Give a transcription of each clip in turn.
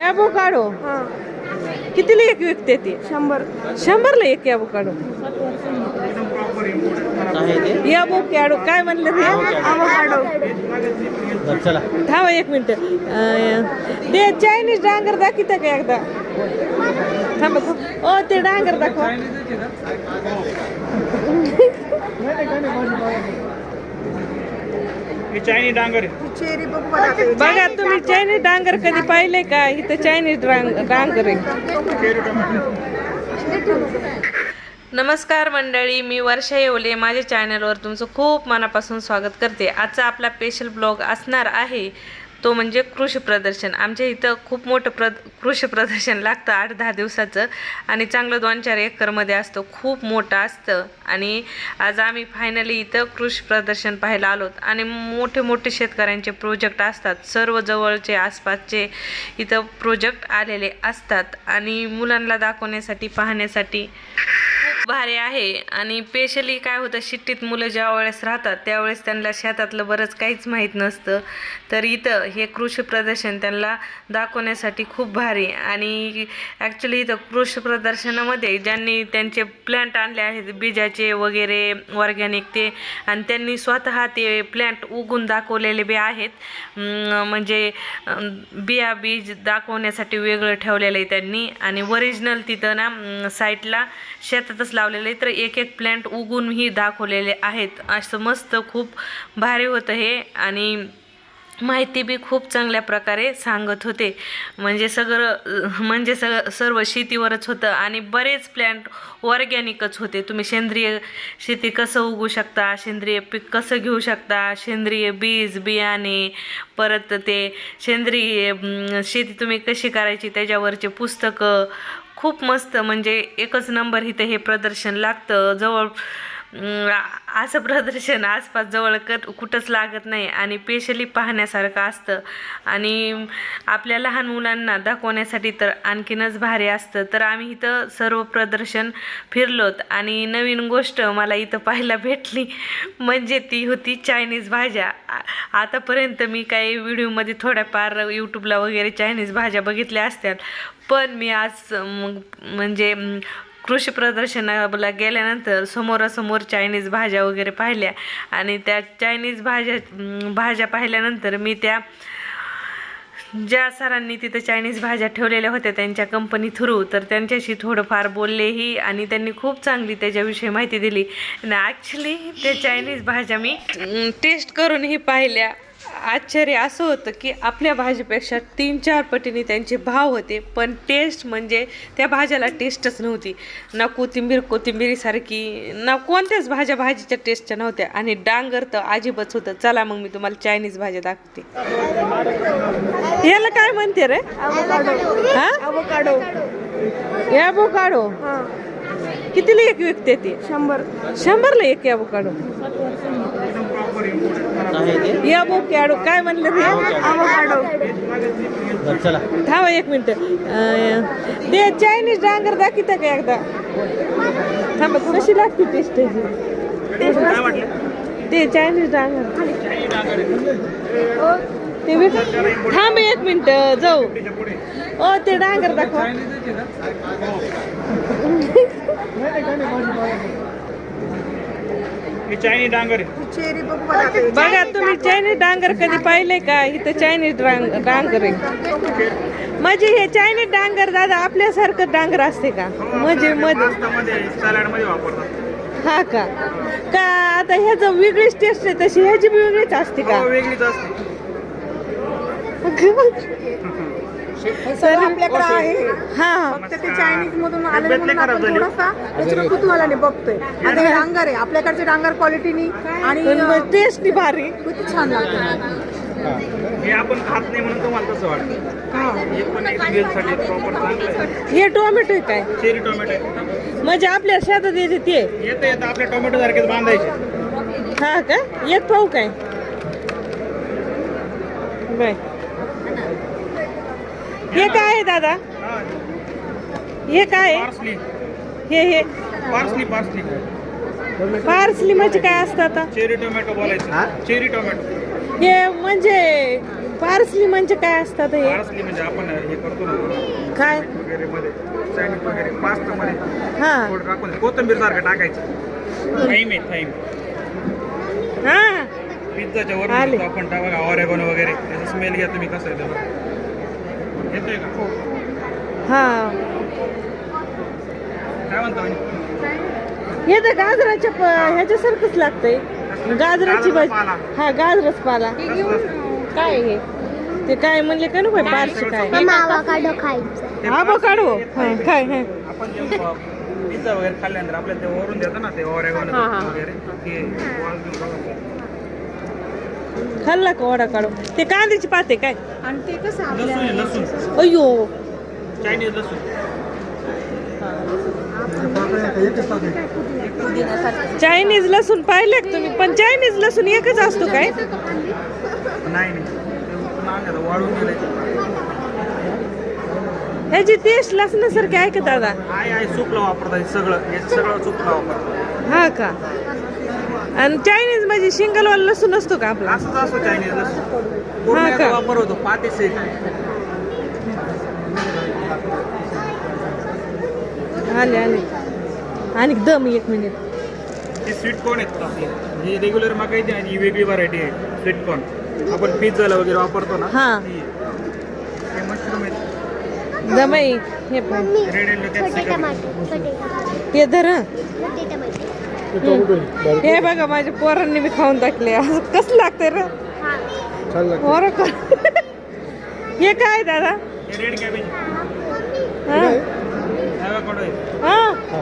Avocado कितीला एक विकते ती? शंभर. शंभरला एक ॲवोकाडो ॲवोकाडो काय म्हणलं ते? चला. थांबा एक मिनिट. ते चायनीज डांगर दाखवता का एकदा? थांबा थांब. ओ ते डांगर दाखवा. हे चायनी डांगर आहे. चेरी बघू बघा ते. बघा तुम्ही चायनीज डांगर कधी पाहिले का? इथं चायनीज डांग- डांगर आहे. Cherry tomato. नमस्कार मंडळी मी वर्षा येवले. माझ्या चॅनलवर तुमचं खूप मनापासून स्वागत करते. आजचा आपला स्पेशल ब्लॉग असणार आहे तो म्हणजे कृषी प्रदर्शन. आमच्या इथं खूप मोठं प्र कृषी प्रदर्शन लागतं आठ दहा दिवसाचं. आणि चांगलं दोन चार एकरमध्ये असतं. खूप मोठं असतं. आणि आज आम्ही फायनली इथं कृषी प्रदर्शन पाहायला आलोत आणि मोठे मोठे शेतकऱ्यांचे प्रोजेक्ट असतात. सर्व जवळचे आसपासचे इथं प्रोजेक्ट आलेले असतात. आणि मुलांना दाखवण्यासाठी पाहण्यासाठी भारी आहे. आणि स्पेशली काय होतं शिट्टीत मुलं ज्या वेळेस राहतात त्यावेळेस त्यांना शेतातलं बरंच काहीच माहीत नसतं. तर इथं हे कृषी प्रदर्शन त्यांना दाखवण्यासाठी खूप भारी. आणि ॲक्च्युली इथं कृषी प्रदर्शनामध्ये ज्यांनी त्यांचे प्लॅन्ट आणले आहेत बीजाचे वगैरे ऑर्गॅनिक ते आणि त्यांनी स्वतः ते प्लॅन्ट उगून दाखवलेले बी आहेत. म्हणजे बिया बीज दाखवण्यासाठी वेगळं ठेवलेलं आहे त्यांनी. आणि ओरिजिनल तिथं ना साईटला शेतातच लावलेले तर एक एक प्लॅन्ट उगूनही दाखवलेले आहेत. असं मस्त खूप भारी होतं हे. आणि माहिती बी खूप चांगल्या प्रकारे सांगत होते. म्हणजे सगळं म्हणजे सगळं सर्व शेतीवरच होतं. आणि बरेच प्लॅन्ट ऑर्गॅनिकच होते. तुम्ही सेंद्रिय शेती कसं उगू शकता? सेंद्रिय पीक कसं घेऊ शकता? सेंद्रिय बीज बियाणे परत ते सेंद्रिय शेती तुम्ही कशी करायची? त्याच्यावरचे पुस्तकं खूप मस्त म्हणजे एकच नंबर इथं हे प्रदर्शन लागतं. जवळ असं प्रदर्शन आसपास जवळ कर कुठंच लागत नाही आणि स्पेशली पाहण्यासारखं असतं. आणि आपल्या लहान मुलांना दाखवण्यासाठी तर आणखीनच भारी असतं. तर आम्ही इथं सर्व प्रदर्शन फिरलोत आणि नवीन गोष्ट मला इथं पाहायला भेटली. म्हणजे ती होती चायनीज भाज्या. आ- आतापर्यंत मी काही व्हिडिओमध्ये थोड्याफार यूट्यूबला वगैरे चायनीज भाज्या बघितल्या असत्या पण मी आज मग म्हणजे कृषी प्रदर्शनाला गेल्यानंतर समोरासमोर चायनीज भाज्या वगैरे पाहिल्या. आणि त्या चायनीज भाज्या भाज्या पाहिल्यानंतर मी त्या ज्या सरांनी तिथं चायनीज भाज्या ठेवलेल्या होत्या त्यांच्या कंपनी थ्रू तर त्यांच्याशी थोडंफार बोललेही आणि त्यांनी खूप चांगली त्याच्याविषयी माहिती दिली. आणि ॲक्च्युली त्या चायनीज भाज्या मी टेस्ट करूनही पाहिल्या. आश्चर्य असं होतं की आपल्या भाजीपेक्षा तीन चार पटीने त्यांचे भाव होते पण टेस्ट म्हणजे त्या भाज्याला टेस्टच नव्हती. ना कोथिंबीर कोथिंबीरीसारखी ना कोणत्याच भाज्या भाजीच्या टेस्टच्या नव्हत्या. आणि डांगर तर अजिबच होतं. चला मग मी तुम्हाला चायनीज भाज्या दाखवते. याला काय म्हणते रे? हा? ॲवोकाडो हा. कितीला एक विकते ती? शंभर. शंभरला एक ॲवोकाडो. ॲवोकाडो. काय म्हणलं ते? अवोकाडो चला. थांबा एक मिनिट. ते चायनीज डांगर दाखवता का एकदा? थांबा कशी लागते टेस्ट काय ते चायनीज डांगर चायनी डांगर. आहे. ते थांब एक मिनिट जाऊ. ओ ते डांगर दाखवा. हे डांगर बघू तुम्ही चायनीज डांगर कधी पाहिले का? इथं चायनीज डांग डांगर आहे. म्हणजे हे चायनीज डांगर दादा आपल्यासारखं डांगर असते का? म्हणजे मध्ये हा का? का आता ह्याचं वेगळीच टेस्ट आहे तशी ह्याची बी वेगळीच असते का? हो, वेगळीच असते. हे फक्त ते चायनीज मधून आलेलं म्हणून खराब आपण झाली. थोडासा त्याच्याकडे कुतूहलाने बघतोय. आता हे डांगर आहे. आपल्याकडचे डांगर क्वालिटीनी आणि पण टेस्ट भारी. किती छान लागतं. हे आपण खात नाही म्हणून तुम्हाला तसं वाटतं. हे. हे टोमॅटो आहे. काय? चेरी टोमॅटो आहे. म्हणजे आपल्या शेतात येते ते. येतं येतं. आपल्या टोमॅटो सारखेच बांधायचे. हा का? एक पाहू काय? बाय. हे काय आहे दादा? हा, काय? आहे पार्सली. हे हे. Partially partially. पार्सली म्हणजे काय असतं आता? चेरी टोमॅटो बोलायचं. Cherry tomato. हे म्हणजे पार्सली म्हणजे काय असतात हे? पार्सली म्हणजे आपण हे करतो ना काय? वगैरे मध्ये सँडविच वगैरे पास्ता मध्ये हा. थोडं टाकून कोथिंबीर सारखं टाकायचं. थाईम आहे थाईम हा. पिझ्झाच्या वर आले. आपण टाका ऑरेगॉन वगैरे. त्याचा स्मेल घ्या तुम्ही कसं आहे त्याला येतोय का? हा? हे तर गाजराच्या प- ह्याच्यासारखंच लागतंय. गाजराची भाजी. पाला. हा गाजरच पाला? काय हे? ते काय म्हणले का नको पारशी काय? खायचं. हा बघ काढू हा, काय हा. आपण जे पिझ्झा वगैरे खाल्ल्यानंतर आपल्याला ते वरून देतं ना ते ऑरेगॉन हा, हा. वगैरे ते वाजून बघा. खाल्ला का वडा काढू ते कांद्याची पाते काय? आणि ते कसं लसूण आहे, लसूण. अयो चायनीज लसूण. चायनीज लसूण पाहिले तुम्ही पण चायनीज लसूण एकच असतो काय? ह्याची टेस्ट लसणासारखी आहे का दादा? आय आय वापरतात सगळं. हे सगळं सूपला वापरतात हा का? आणि चायनीज म्हणजे शिंगलवाला लसूण असतो का आपला? असंच असतो चायनीज लसूण. पूर्ण हा का? याचा वापर होतो पातेसे आले आले. आणि दम एक मिनिट हे स्वीट कॉर्न आहेत आपले ही रेग्युलर मागायची आणि ही वेगळी व्हरायटी आहे स्वीट कॉर्न आपण पिझ्झाला वगैरे वापरतो ना हा. ती. आहे. हे मशरूम आहेत. दमाई हे पण. रेड येलो छोटे कॅप्सिकम टमाटे छोटे ते धर हं. टमाटे. हे. बघा माझ्या पोरांनी मी खाऊन टाकले. असं कसं लागतंय रे? हा. पोरं का हे काय दादा? हे रेड कॅबेज हा ॲव्होकाडो आहे हा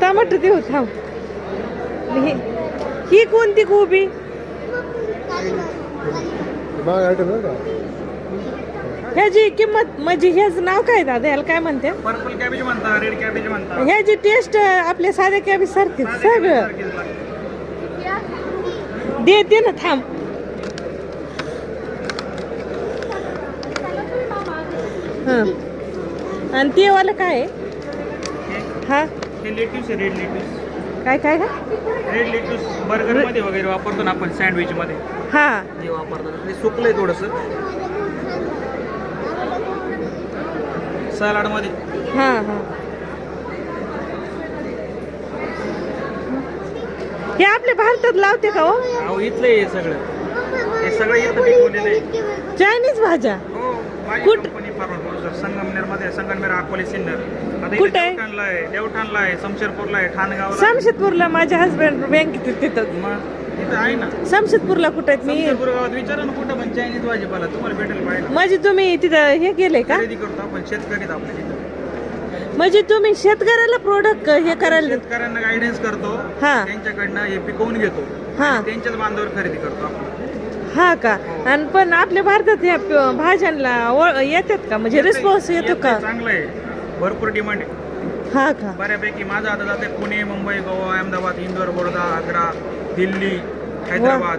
टमाटर देऊ थांब ही- ही कोणती गोबी ह्याची किंमत म्हणजे ह्याचं नाव काय दादा? ह्याला काय म्हणते? पर्पल कॅबेज म्हणता रेड कॅबेज म्हणता. ह्याची टेस्ट आपल्या साध्या कॅबी सारखीच सगळं. देते ना थांब. हा. आणि ते वाला काय आहे? हे? हा लेट्यूस आहे रेड लेट्यूस काय काय काय? रेड लेट्यूस बर्गरमध्ये वगैरे वापरतो ना आपण सँडविच मध्ये. हा. हे वापरतात ते सुकलंय थोडस. सलाडमध्ये. हा हा. हे आपल्या भारतात लावते का हो? अहो इथलं आहे हे सगळं. हे सगळं इथं पिकवलेलं आहे. चायनीज भाज्या. हो माझी कुठ- कंपनी प्रोड्युसर संगमनेरमध्ये संगमनेर अकोले सिन्नर. आता कुठं? देवठाणला आहे देवठाणला आहे शमशेरपूरला आहे ठाणगावला आहे. समशेदपूरला माझे हस्बंड बँकेत आहेत तिथं मग इथं आहे ना? समशेदपूरला कुठं आहेत मी? गावात विचारा ना कुठं पण चायनीज भाजीपाला तुम्हाला भेटेल पाहिजे म्हणजे तुम्ही तिथं हे केले का? खरेदी करतो आपण शेतकरीत आपल्या इथं म्हणजे तुम्ही शेतकऱ्याला प्रोडक्ट हे करायला शेतकऱ्यांना गायडन्स करतो. हा. त्यांच्याकडनं हे पिकवून घेतो. हा. त्यांच्याच बांधावर खरेदी करतो आपण. हा का? आणि पण आपल्या भारतात ह्या प- भाज्यांना ओळ- येतात का? म्हणजे रिस्पॉन्स येतो का? चांगलं आहे. भरपूर डिमांड आहे. हा का? बऱ्यापैकी माझं आता जाते पुणे मुंबई गोवा अहमदाबाद इंदोर बडोदा आग्रा दिल्ली हैदराबाद.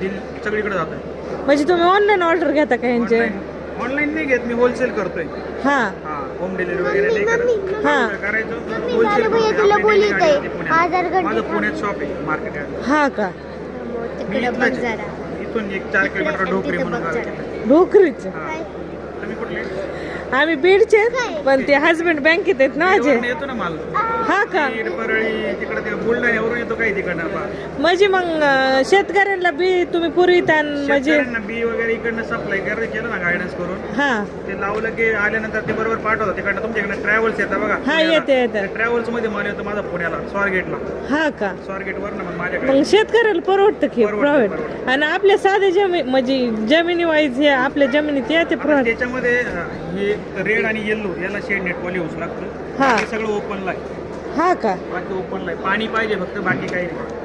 दिल्ली सगळीकडे जातोय. म्हणजे तुम्ही ऑनलाईन ऑर्डर घेता का यांचे? ऑनलाईन ऑनलाईन नाही घेत मी होलसेल करतोय. हा. हा होम डिलिव्हरी वगैरे नाही करत. हा. ऑर्डर करायचं. होलसेल कार्ड माझं. पुण्यात शॉप आहे मार्केट आहे. हा का? मी तिकडे बघ इथलाच आहे. इथून एक चार किलोमीटर ढोकरी म्हणून. काय तुम्ही कुठले? आम्ही बीडचे पण ते हस्बंड बँकेत आहेत ना माझे. येतो ना माल. हा का? बीड परळी तिकडे ते बुलढाण्यावरून येतो काही तिकडनं बा. म्हणजे मग अं, शेतकऱ्यांना बी तुम्ही पुरविता म्हणजे शेतकऱ्यांना बी वगैरे इकडनं सप्लाय करायचं केलं ना गायडन्स करून. हा. ते लावलं की आल्यानंतर ते बरोबर पाठवतात. तिकडनं तुमच्याकडे ट्रॅव्हल्स येतात बघा. हा, येते, येते. ट्रॅव्हल्समध्ये माल येतो माझा पुण्याला स्वारगेटला. हा का? स्वारगेट वर ना मग माझ्याकडे मग शेतकऱ्याला परवडतं की परवडतं. आणि आपल्या साधे जमीन म्हणजे जमिनी वाईज हे आपल्या जमिनीत येते प्रायव्हेट त्याच्यामध्ये अं, हे रेड आणि येल्लो याला शेड नेट पॉली यूज लागतं. हा. बाकी सगळं ओपनला आहे हा का? बाकी ओपनला आहे पाणी पाहिजे फक्त बाकी काही नाही.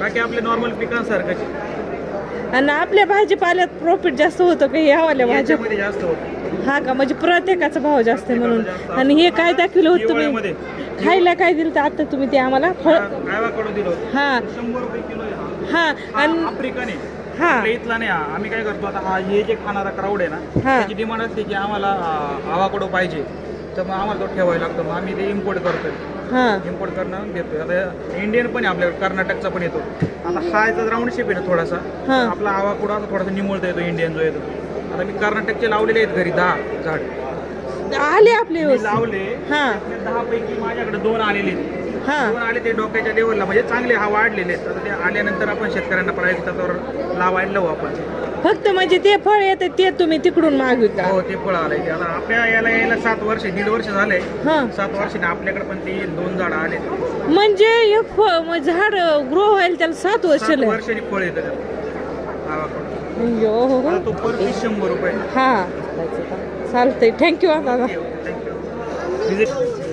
बाकी आपल्या नॉर्मल पिकांसारखंच आहे. आणि आपल्या भाजीपाल्यात प्रॉफिट जास्त होतं का? ह्या वाल्या भाज्या? याच्यामध्ये जास्त होतं. हा का? म्हणजे प्रत्येकाचा भाव जास्त आहे म्हणून. आणि हे काय दाखवलं होतं हिवाळ्यामध्ये. तुम्ही खायला काय दिलं तर आता तुम्ही ते आम्हाला फळ गावाकडून दिलं होतं. हा. शंभर रुपये किलो आहे हा. हा हा आणि आफ्रिकन. आहे हा. आपल्या इथला नाही. आम्ही काय करतो आता हा हे जे खाणारा क्राऊड आहे ना हा. त्याची डिमांड असते की आम्हाला आवाकडो पाहिजे. तर मग आम्हाला तो ठेवायला लागतो. मग आम्ही ते इम्पोर्ट करतोय. हां. इम्पोर्ट करणं देतोय आता इंडियन पण आहे आपल्याकडे कर्नाटकचा पण येतो. आता हा याचा राऊंड शेप आहे ना थोडासा. हा. आपला हवा कुडा थोडासा निमुळता येतो इंडियन जो येतो. आता मी कर्नाटकचे लावलेले आहेत घरी दहा झाड. आले आपले मी व्यवस्थित. लावले. हां. दहा पैकी माझ्याकडे दोन आलेले आहेत. हां. दोन आले ते डोक्याच्या लेवलला. म्हणजे चांगले हा वाढलेले आहेत. आता ते आल्यानंतर आपण शेतकऱ्यांना त्यावर लावायला लावू आपण. फक्त म्हणजे ते फळ येते ते तुम्ही तिकडून मागविता हो ते फळ आलंय. ते आता आपल्या याला यायला सात वर्ष दीड वर्ष झाले. हां. सात वर्षाने आपल्याकडे पण ते दोन झाड आले म्हणजे एक फळ मग झाड ग्रो व्हायला त्याला सात वर्ष सात. वर्षांनी फळ येतं त्याला. गावाकडून यो, हो, हो. आता तो पर पीस शंभर रुपये. हा. चालतंय. थँक्यू दादा. थँक्यू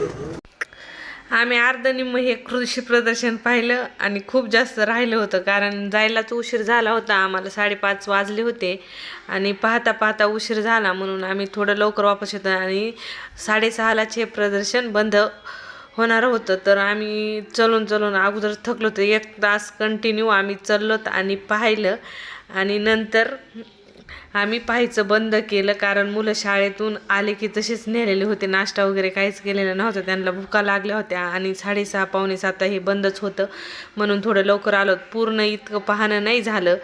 आम्ही अर्धनिम्म हे कृषी प्रदर्शन पाहिलं आणि खूप जास्त राहिलं होतं कारण जायलाच उशीर झाला होता. आम्हाला साडेपाच वाजले होते आणि पाहता पाहता उशीर झाला म्हणून आम्ही थोडं लवकर वापस येतो आणि साडेसहालाच हे प्रदर्शन बंद होणार होतं. तर आम्ही चलून चलून अगोदर थकलो होतो. एक तास कंटिन्यू आम्ही चललोत आणि पाहिलं आणि नंतर आम्ही पाहायचं बंद केलं कारण मुलं शाळेतून आले की तसेच नेलेले होते. नाश्ता वगैरे काहीच केलेलं नव्हतं. त्यांना भुका लागल्या होत्या आणि साडेसहा पावणे सात हे बंदच होतं. म्हणून थोडं लवकर आलो. पूर्ण इतकं पाहणं नाही झालं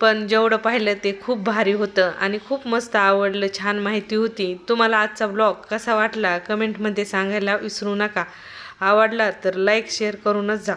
पण जेवढं पाहिलं ते खूप भारी होतं आणि खूप मस्त आवडलं. छान माहिती होती. तुम्हाला आजचा ब्लॉग कसा वाटला? कमेंटमध्ये सांगायला विसरू नका. आवडला तर लाईक शेअर करूनच जा.